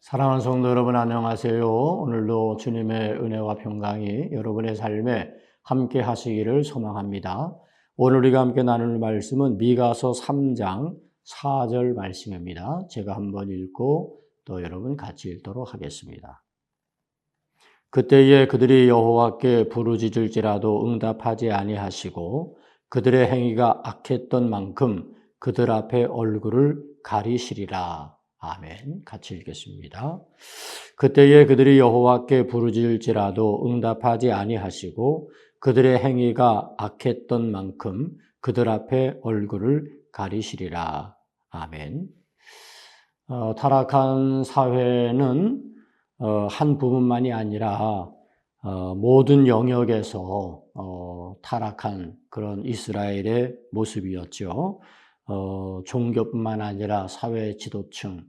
사랑하는 성도 여러분 안녕하세요. 오늘도 주님의 은혜와 평강이 여러분의 삶에 함께 하시기를 소망합니다. 오늘 우리가 함께 나눌 말씀은 미가서 3장 4절 말씀입니다. 제가 한번 읽고 또 여러분 같이 읽도록 하겠습니다. 그때에 그들이 여호와께 부르짖을지라도 응답하지 아니하시고 그들의 행위가 악했던 만큼 그들 앞에 얼굴을 가리시리라. 아멘. 같이 읽겠습니다. 그때에 그들이 여호와께 부르짖을지라도 응답하지 아니하시고 그들의 행위가 악했던 만큼 그들 앞에 얼굴을 가리시리라. 아멘. 어, 타락한 사회는 어, 한 부분만이 아니라 어, 모든 영역에서 어, 타락한 그런 이스라엘의 모습이었죠. 어, 종교뿐만 아니라 사회 지도층,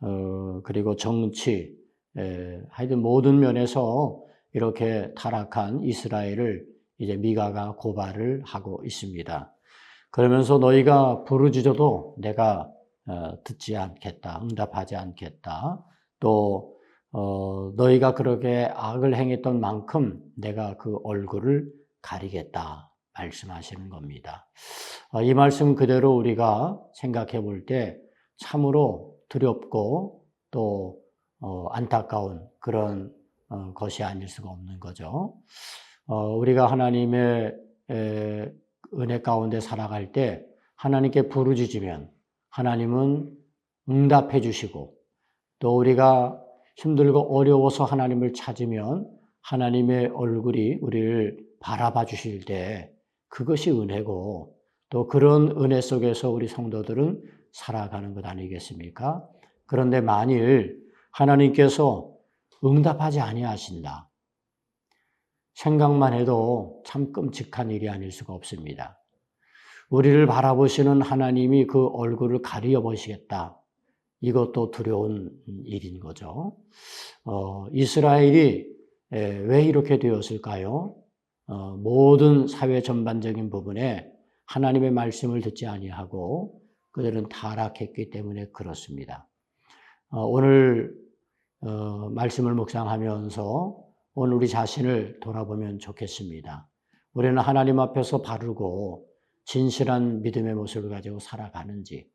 어, 그리고 정치, 에, 하여튼 모든 면에서 이렇게 타락한 이스라엘을 이제 미가가 고발을 하고 있습니다. 그러면서 너희가 부르짖어도 내가 어, 듣지 않겠다, 응답하지 않겠다. 또 어, 너희가 그렇게 악을 행했던 만큼 내가 그 얼굴을 가리겠다 말씀하시는 겁니다. 어, 이 말씀 그대로 우리가 생각해 볼 때 참으로 두렵고 또 어, 안타까운 그런 어, 것이 아닐 수가 없는 거죠. 어, 우리가 하나님의 에, 은혜 가운데 살아갈 때 하나님께 부르짖으면 하나님은 응답해 주시고 또 우리가 힘들고 어려워서 하나님을 찾으면 하나님의 얼굴이 우리를 바라봐 주실 때 그것이 은혜고 또 그런 은혜 속에서 우리 성도들은 살아가는 것 아니겠습니까? 그런데 만일 하나님께서 응답하지 아니하신다. 생각만 해도 참 끔찍한 일이 아닐 수가 없습니다. 우리를 바라보시는 하나님이 그 얼굴을 가리어 보시겠다. 이것도 두려운 일인 거죠. 어, 이스라엘이 왜 이렇게 되었을까요? 어, 모든 사회 전반적인 부분에 하나님의 말씀을 듣지 아니하고 그들은 타락했기 때문에 그렇습니다. 어, 오늘 어, 말씀을 묵상하면서 오늘 우리 자신을 돌아보면 좋겠습니다. 우리는 하나님 앞에서 바르고 진실한 믿음의 모습을 가지고 살아가는지,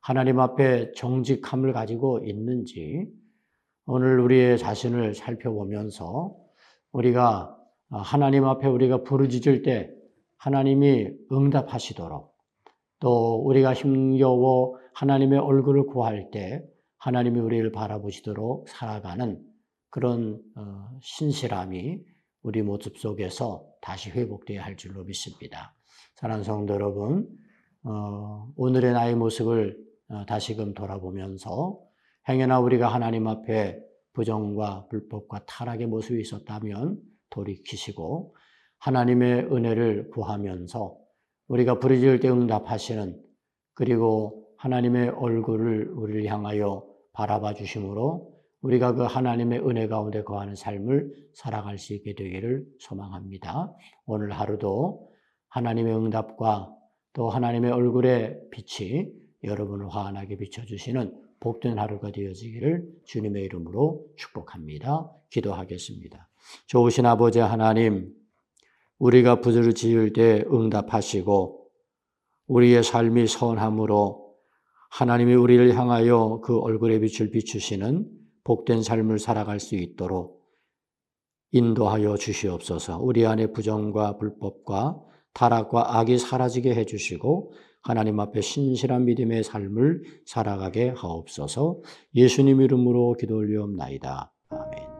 하나님 앞에 정직함을 가지고 있는지, 오늘 우리의 자신을 살펴보면서 우리가 하나님 앞에 우리가 부르짖을 때 하나님이 응답하시도록 또 우리가 힘겨워 하나님의 얼굴을 구할 때 하나님이 우리를 바라보시도록 살아가는 그런 어, 신실함이 우리 모습 속에서 다시 회복되어야 할 줄로 믿습니다. 사랑하는 성도 여러분, 어, 오늘의 나의 모습을 어, 다시금 돌아보면서 행여나 우리가 하나님 앞에 부정과 불법과 타락의 모습이 있었다면 돌이키시고 하나님의 은혜를 구하면서 우리가 부르짖을 때 응답하시는 그리고 하나님의 얼굴을 우리를 향하여 바라봐 주심으로 우리가 그 하나님의 은혜 가운데 거하는 삶을 살아갈 수 있게 되기를 소망합니다. 오늘 하루도 하나님의 응답과 또 하나님의 얼굴의 빛이 여러분을 환하게 비춰주시는 복된 하루가 되어지기를 주님의 이름으로 축복합니다. 기도하겠습니다. 좋으신 아버지 하나님, 우리가 부를 지을 때 응답하시고 우리의 삶이 선함으로 하나님이 우리를 향하여 그 얼굴의 빛을 비추시는 복된 삶을 살아갈 수 있도록 인도하여 주시옵소서. 우리 안에 부정과 불법과 타락과 악이 사라지게 해 주시고 하나님 앞에 신실한 믿음의 삶을 살아가게 하옵소서. 예수님 이름으로 기도 올리옵나이다. 아멘.